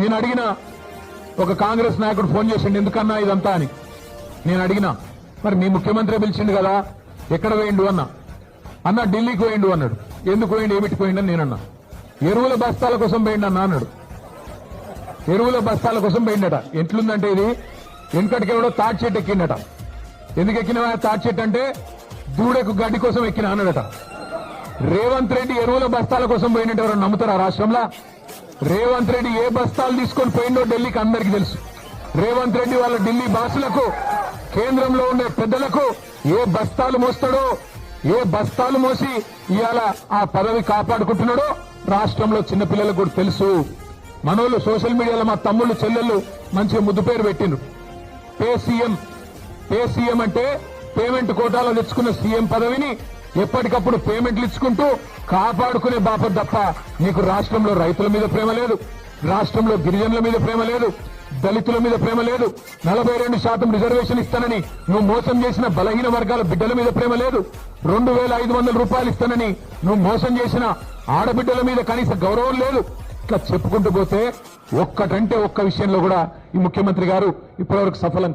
నేను అడిగిన ఒక కాంగ్రెస్ నాయకుడు ఫోన్ చేసిండు ఎందుకన్నా ఇదంతా అని. నేను అడిగినా మరి మీ ముఖ్యమంత్రి పిలిచిండు కదా ఎక్కడ వేయండు అన్నా. అన్న ఢిల్లీకి పోయిండు అన్నాడు. ఎందుకు పోయిండు ఏమిటి పోయిండు అని నేనన్నా ఎరువుల బస్తాల కోసం పోయిండు అన్న అన్నాడు. ఎరువుల బస్తాల కోసం పోయిండట. ఎట్లుందంటే ఇది? వెనుకటికి ఎవడో తాటి చెట్టు ఎక్కిండట. ఎందుకు ఎక్కినవా తాటి చెట్టు అంటే? దూడకు గడ్డి కోసం ఎక్కిన అన్నాడట. రేవంత్ రెడ్డి ఎరువుల బస్తాల కోసం పోయినట్టు ఎవరు నమ్ముతారా రాష్ట్రంలో? రేవంత్ రెడ్డి ఏ బస్తాలు తీసుకొని పోయిండో ఢిల్లీకి అందరికీ తెలుసు. రేవంత్ రెడ్డి వాళ్ళ ఢిల్లీ బాసులకు కేంద్రంలో ఉండే పెద్దలకు ఏ బస్తాలు మోస్తాడో ఏ బస్తాలు మోసి ఇవాళ ఆ పదవి కాపాడుకుంటున్నాడో రాష్ట్రంలో చిన్నపిల్లలకు కూడా తెలుసు. మనోళ్ళు సోషల్ మీడియాలో మా తమ్ముళ్ళు చెల్లెళ్ళు మంచిగా ముద్దు పేరు పెట్టిండ్రు. పే సీఎం పే సీఎం అంటే పేమెంట్ కోటాలో తెచ్చుకున్న సీఎం పదవిని ఎప్పటికప్పుడు పేమెంట్లు ఇచ్చుకుంటూ కాపాడుకునే బాప తప్ప నీకు రాష్ట్రంలో రైతుల మీద ప్రేమ లేదు రాష్ట్రంలో గిరిజనుల మీద ప్రేమ లేదు దళితుల మీద ప్రేమ లేదు నలభై రెండు శాతం రిజర్వేషన్ ఇస్తానని నువ్వు మోసం చేసిన బలహీన వర్గాల బిడ్డల మీద ప్రేమ లేదు రెండు వేల ఐదు వందల రూపాయలు ఇస్తానని నువ్వు మోసం చేసిన ఆడబిడ్డల మీద కనీస గౌరవం లేదు. ఇట్లా చెప్పుకుంటూ పోతే ఒక్కటంటే ఒక్క విషయంలో కూడా ఈ ముఖ్యమంత్రి గారు ఇప్పటివరకు సఫలం